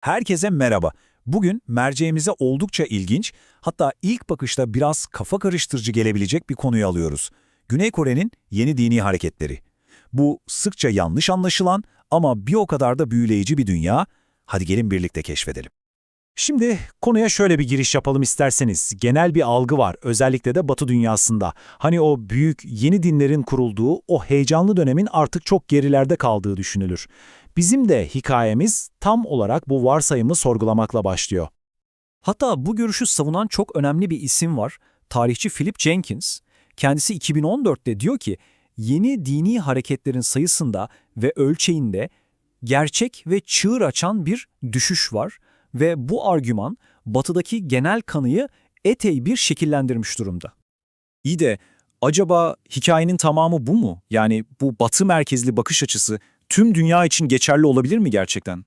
Herkese merhaba. Bugün merceğimize oldukça ilginç, hatta ilk bakışta biraz kafa karıştırıcı gelebilecek bir konuyu alıyoruz. Güney Kore'nin yeni dini hareketleri. Bu sıkça yanlış anlaşılan ama bir o kadar da büyüleyici bir dünya. Hadi gelin birlikte keşfedelim. Şimdi konuya şöyle bir giriş yapalım isterseniz. Genel bir algı var, özellikle de Batı dünyasında. Hani o büyük yeni dinlerin kurulduğu, o heyecanlı dönemin artık çok gerilerde kaldığı düşünülür. Bizim de hikayemiz tam olarak bu varsayımı sorgulamakla başlıyor. Hatta bu görüşü savunan çok önemli bir isim var. Tarihçi Philip Jenkins. Kendisi 2014'te diyor ki, yeni dini hareketlerin sayısında ve ölçeğinde gerçek ve çığır açan bir düşüş var ve bu argüman batıdaki genel kanıyı epey bir şekillendirmiş durumda. İyi de acaba hikayenin tamamı bu mu? Yani bu batı merkezli bakış açısı tüm dünya için geçerli olabilir mi gerçekten?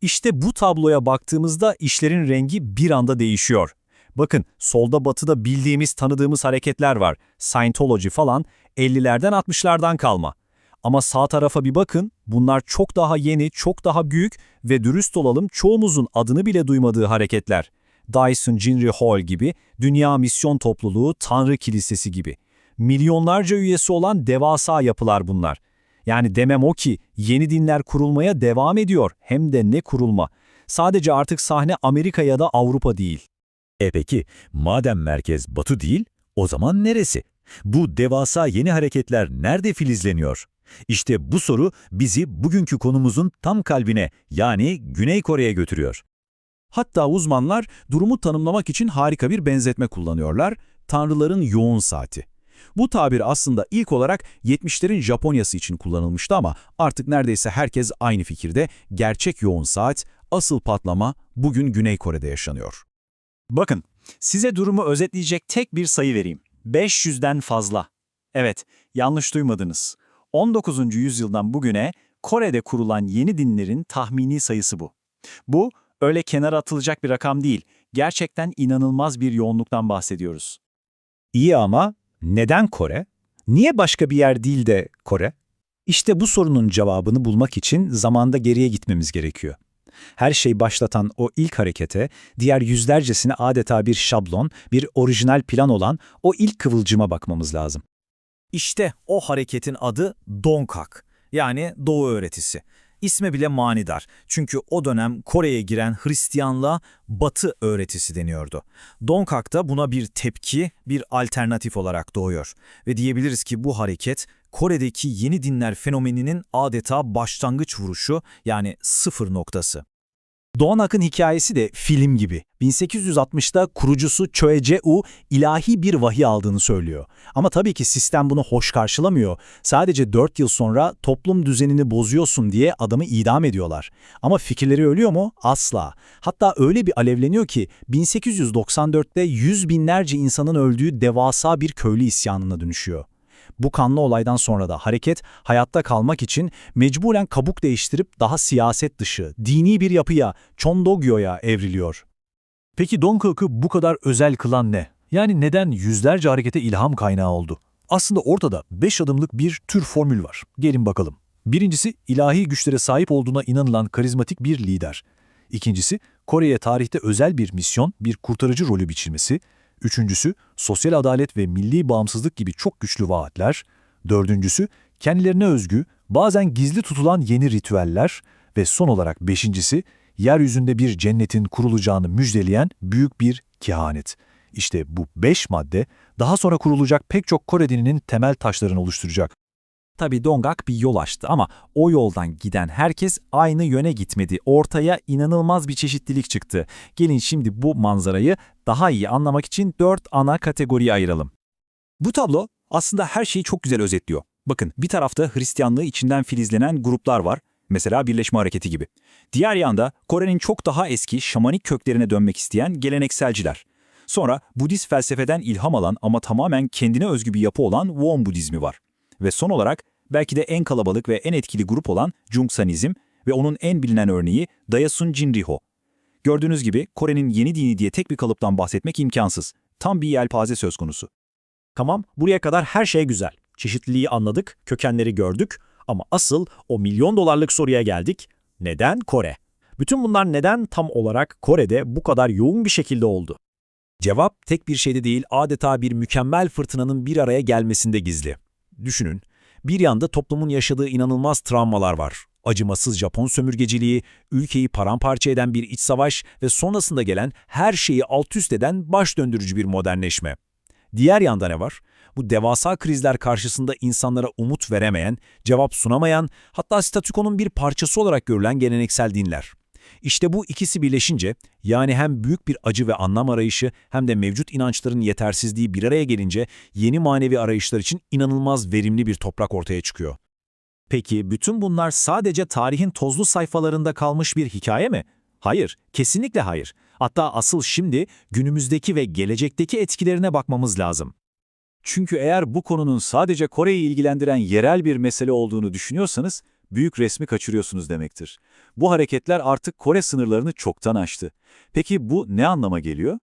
İşte bu tabloya baktığımızda işlerin rengi bir anda değişiyor. Bakın solda batıda bildiğimiz tanıdığımız hareketler var. Scientology falan 50'lerden 60'lardan kalma. Ama sağ tarafa bir bakın bunlar çok daha yeni, çok daha büyük ve dürüst olalım çoğumuzun adını bile duymadığı hareketler. Dyson Jinri Hall gibi, Dünya Misyon Topluluğu, Tanrı Kilisesi gibi. Milyonlarca üyesi olan devasa yapılar bunlar. Yani demem o ki yeni dinler kurulmaya devam ediyor hem de ne kurulma. Sadece artık sahne Amerika ya da Avrupa değil. E peki, madem merkez batı değil, o zaman neresi? Bu devasa yeni hareketler nerede filizleniyor? İşte bu soru bizi bugünkü konumuzun tam kalbine yani Güney Kore'ye götürüyor. Hatta uzmanlar durumu tanımlamak için harika bir benzetme kullanıyorlar, tanrıların yoğun saati. Bu tabir aslında ilk olarak 70'lerin Japonyası için kullanılmıştı ama artık neredeyse herkes aynı fikirde. Gerçek yoğun saat, asıl patlama bugün Güney Kore'de yaşanıyor. Bakın, size durumu özetleyecek tek bir sayı vereyim. 500'den fazla. Evet, yanlış duymadınız. 19. yüzyıldan bugüne Kore'de kurulan yeni dinlerin tahmini sayısı bu. Bu, öyle kenara atılacak bir rakam değil, gerçekten inanılmaz bir yoğunluktan bahsediyoruz. İyi ama neden Kore? Niye başka bir yer değil de Kore? İşte bu sorunun cevabını bulmak için zamanda geriye gitmemiz gerekiyor. Her şey başlatan o ilk harekete, diğer yüzlercesine adeta bir şablon, bir orijinal plan olan o ilk kıvılcıma bakmamız lazım. İşte o hareketin adı Dongkak, yani Doğu öğretisi. İsmi bile manidar çünkü o dönem Kore'ye giren Hristiyanlığa Batı öğretisi deniyordu. Dongkak da buna bir tepki, bir alternatif olarak doğuyor. Ve diyebiliriz ki bu hareket Kore'deki yeni dinler fenomeninin adeta başlangıç vuruşu yani sıfır noktası. Doğan Ak'ın hikayesi de film gibi. 1860'da kurucusu Choi Jae-woo ilahi bir vahiy aldığını söylüyor. Ama tabii ki sistem bunu hoş karşılamıyor. Sadece 4 yıl sonra toplum düzenini bozuyorsun diye adamı idam ediyorlar. Ama fikirleri ölüyor mu? Asla. Hatta öyle bir alevleniyor ki 1894'te yüz binlerce insanın öldüğü devasa bir köylü isyanına dönüşüyor. Bu kanlı olaydan sonra da hareket hayatta kalmak için mecburen kabuk değiştirip daha siyaset dışı, dini bir yapıya, Chondogyo'ya evriliyor. Peki Dongkak'ı bu kadar özel kılan ne? Yani neden yüzlerce harekete ilham kaynağı oldu? Aslında ortada 5 adımlık bir tür formül var. Gelin bakalım. Birincisi, ilahi güçlere sahip olduğuna inanılan karizmatik bir lider. İkincisi, Kore'ye tarihte özel bir misyon, bir kurtarıcı rolü biçilmesi. Üçüncüsü, sosyal adalet ve milli bağımsızlık gibi çok güçlü vaatler. Dördüncüsü, kendilerine özgü, bazen gizli tutulan yeni ritüeller. Ve son olarak beşincisi, yeryüzünde bir cennetin kurulacağını müjdeleyen büyük bir kehanet. İşte bu beş madde daha sonra kurulacak pek çok Kore dininin temel taşlarını oluşturacak. Tabii Dongak bir yol açtı ama o yoldan giden herkes aynı yöne gitmedi. Ortaya inanılmaz bir çeşitlilik çıktı. Gelin şimdi bu manzarayı daha iyi anlamak için dört ana kategoriye ayıralım. Bu tablo aslında her şeyi çok güzel özetliyor. Bakın bir tarafta Hristiyanlığı içinden filizlenen gruplar var. Mesela Birleşme Hareketi gibi. Diğer yanda Kore'nin çok daha eski şamanik köklerine dönmek isteyen gelenekselciler. Sonra Budist felsefeden ilham alan ama tamamen kendine özgü bir yapı olan Won Budizmi var. Ve son olarak belki de en kalabalık ve en etkili grup olan Jungsanizm ve onun en bilinen örneği Daesun Jinriho. Gördüğünüz gibi Kore'nin yeni dini diye tek bir kalıptan bahsetmek imkansız. Tam bir yelpaze söz konusu. Tamam, buraya kadar her şey güzel. Çeşitliliği anladık, kökenleri gördük ama asıl o milyon dolarlık soruya geldik. Neden Kore? Bütün bunlar neden tam olarak Kore'de bu kadar yoğun bir şekilde oldu? Cevap tek bir şeyde değil, adeta bir mükemmel fırtınanın bir araya gelmesinde gizli. Düşünün, bir yanda toplumun yaşadığı inanılmaz travmalar var. Acımasız Japon sömürgeciliği, ülkeyi paramparça eden bir iç savaş ve sonrasında gelen her şeyi alt üst eden baş döndürücü bir modernleşme. Diğer yanda ne var? Bu devasa krizler karşısında insanlara umut veremeyen, cevap sunamayan, hatta statükonun bir parçası olarak görülen geleneksel dinler. İşte bu ikisi birleşince, yani hem büyük bir acı ve anlam arayışı hem de mevcut inançların yetersizliği bir araya gelince yeni manevi arayışlar için inanılmaz verimli bir toprak ortaya çıkıyor. Peki bütün bunlar sadece tarihin tozlu sayfalarında kalmış bir hikaye mi? Hayır, kesinlikle hayır. Hatta asıl şimdi günümüzdeki ve gelecekteki etkilerine bakmamız lazım. Çünkü eğer bu konunun sadece Kore'yi ilgilendiren yerel bir mesele olduğunu düşünüyorsanız, büyük resmi kaçırıyorsunuz demektir. Bu hareketler artık Kore sınırlarını çoktan aştı. Peki bu ne anlama geliyor?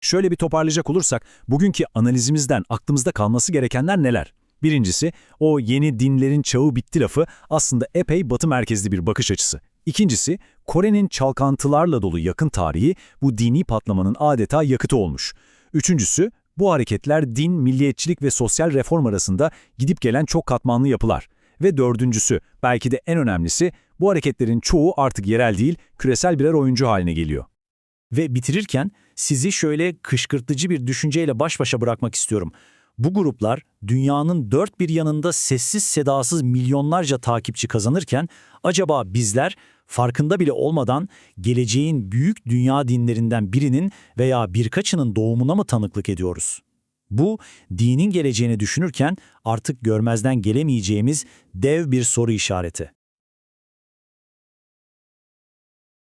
Şöyle bir toparlayacak olursak, bugünkü analizimizden aklımızda kalması gerekenler neler? Birincisi, o yeni dinlerin çağı bitti lafı aslında epey batı merkezli bir bakış açısı. İkincisi, Kore'nin çalkantılarla dolu yakın tarihi bu dini patlamanın adeta yakıtı olmuş. Üçüncüsü, bu hareketler din, milliyetçilik ve sosyal reform arasında gidip gelen çok katmanlı yapılar. Ve dördüncüsü, belki de en önemlisi, bu hareketlerin çoğu artık yerel değil, küresel birer oyuncu haline geliyor. Ve bitirirken sizi şöyle kışkırtıcı bir düşünceyle baş başa bırakmak istiyorum. Bu gruplar dünyanın dört bir yanında sessiz sedasız milyonlarca takipçi kazanırken acaba bizler farkında bile olmadan geleceğin büyük dünya dinlerinden birinin veya birkaçının doğumuna mı tanıklık ediyoruz? Bu, dinin geleceğini düşünürken artık görmezden gelemeyeceğimiz dev bir soru işareti.